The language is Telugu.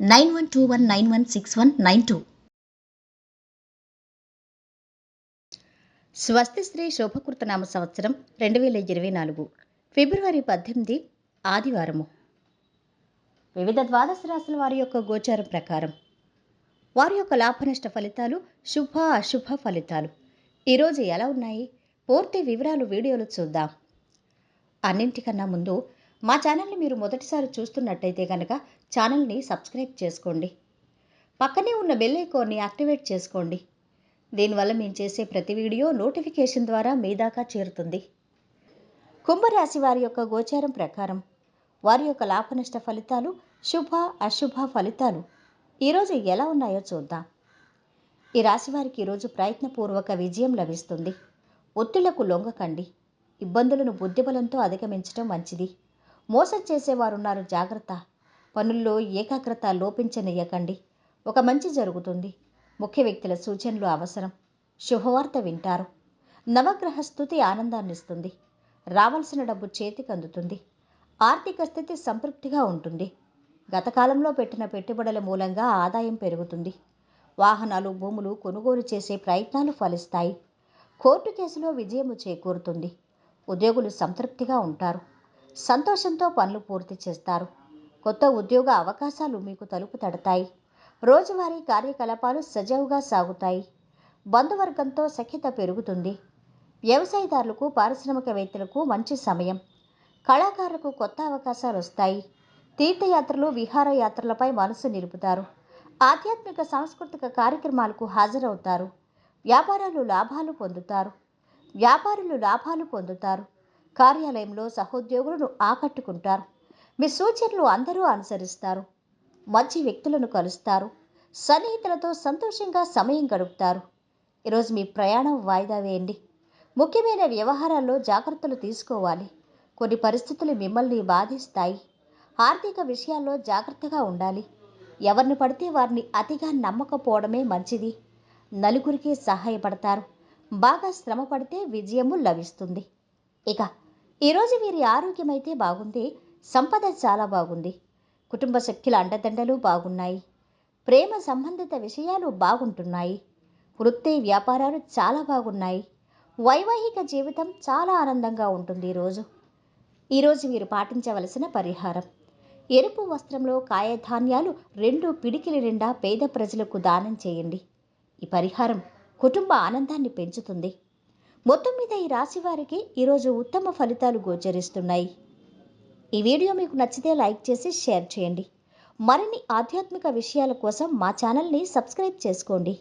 nine one two one nine one six one nine two. స్వస్తి శ్రీ శోభకృతనామ సంవత్సరం రెండు వేల ఇరవై నాలుగు ఫిబ్రవరి పద్దెనిమిది ఆదివారము. వివిధ ద్వాదశ రాశుల వారి యొక్క గోచారం ప్రకారం వారి యొక్క లాభనష్ట ఫలితాలు శుభ అశుభ ఫలితాలు. ఈరోజు ఎలా ఉన్నాయి? పూర్తి వివరాలు వీడియోలు చూద్దాం. అన్నింటికన్నా ముందు మా ఛానల్ని మీరు మొదటిసారి చూస్తున్నట్టయితే కనుక ఛానల్ని సబ్స్క్రైబ్ చేసుకోండి. పక్కనే ఉన్న బెల్ ఐకాన్ని యాక్టివేట్ చేసుకోండి. దీనివల్ల మేము చేసే ప్రతి వీడియో నోటిఫికేషన్ ద్వారా మీ దాకా చేరుతుంది. కుంభరాశి వారి యొక్క గోచారం ప్రకారం వారి యొక్క లాభనష్ట ఫలితాలు శుభ అశుభ ఫలితాలు ఈరోజు ఎలా ఉన్నాయో చూద్దాం. ఈ రాశి వారికి ఈరోజు ప్రయత్నపూర్వక విజయం లభిస్తుంది. ఒత్తిళ్ళకు లొంగకండి. ఇబ్బందులను బుద్ధిబలంతో అధిగమించడం మంచిది. మోసం చేసేవారున్నారు జాగ్రత్త. పనుల్లో ఏకాగ్రత లోపించనియ్యకండి ఒక మంచి జరుగుతుంది. ముఖ్య వ్యక్తుల సూచనలు అవసరం. శుభవార్త వింటారు. నవగ్రహ స్థుతి ఆనందాన్నిస్తుంది. రావాల్సిన డబ్బు చేతికి అందుతుంది. ఆర్థిక స్థితి సంతృప్తిగా ఉంటుంది. గతకాలంలో పెట్టిన పెట్టుబడుల మూలంగా ఆదాయం పెరుగుతుంది. వాహనాలు భూములు కొనుగోలు చేసే ప్రయత్నాలు ఫలిస్తాయి. కోర్టు కేసులో విజయము చేకూరుతుంది. ఉద్యోగులు సంతృప్తిగా ఉంటారు. సంతోషంతో పనులు పూర్తి చేస్తారు. కొత్త ఉద్యోగ అవకాశాలు మీకు తలుపు తడతాయి. రోజువారీ కార్యకలాపాలు సజావుగా సాగుతాయి. బంధువర్గంతో సఖ్యత పెరుగుతుంది. వ్యవసాయదారులకు పారిశ్రామికవేత్తలకు మంచి సమయం. కళాకారులకు కొత్త అవకాశాలు వస్తాయి. తీర్థయాత్రలు విహారయాత్రలపై మనసు నిలుపుతారు. ఆధ్యాత్మిక సాంస్కృతిక కార్యక్రమాలకు హాజరవుతారు. వ్యాపారాలు లాభాలు పొందుతారు. వ్యాపారులు లాభాలు పొందుతారు. కార్యాలయంలో సహోద్యోగులను ఆకట్టుకుంటారు. మీ సూచనలు అందరూ అనుసరిస్తారు. మంచి వ్యక్తులను కలుస్తారు. సన్నిహితులతో సంతోషంగా సమయం గడుపుతారు. ఈరోజు మీ ప్రయాణం వాయిదా వేయండి. ముఖ్యమైన వ్యవహారాల్లో జాగ్రత్తలు తీసుకోవాలి. కొన్ని పరిస్థితులు మిమ్మల్ని బాధిస్తాయి. ఆర్థిక విషయాల్లో జాగ్రత్తగా ఉండాలి. ఎవరిని పడితే వారిని అతిగా నమ్మకపోవడమే మంచిది. నలుగురికి సహాయపడతారు. బాగా శ్రమ పడితే విజయము లభిస్తుంది. ఇక ఈరోజు వీరి ఆరోగ్యం అయితే బాగుంది సంపద చాలా బాగుంది. కుటుంబ శక్తుల అండదండలు బాగున్నాయి. ప్రేమ సంబంధిత విషయాలు బాగుంటున్నాయి. వృత్తి వ్యాపారాలు చాలా బాగున్నాయి. వైవాహిక జీవితం చాలా ఆనందంగా ఉంటుంది ఈరోజు ఈరోజు మీరు పాటించవలసిన పరిహారం. ఎరుపు వస్త్రంలో కాయధాన్యాలు రెండు పిడికిలి నిండా పేద ప్రజలకు దానం చేయండి. ఈ పరిహారం కుటుంబ ఆనందాన్ని పెంచుతుంది. మొత్తం మీద ఈ రాశి వారికి ఈరోజు ఉత్తమ ఫలితాలు గోచరిస్తున్నాయి. ఈ వీడియో మీకు నచ్చితే లైక్ చేసి షేర్ చేయండి. మరిన్ని ఆధ్యాత్మిక విషయాల కోసం మా ఛానల్ని సబ్స్క్రైబ్ చేసుకోండి.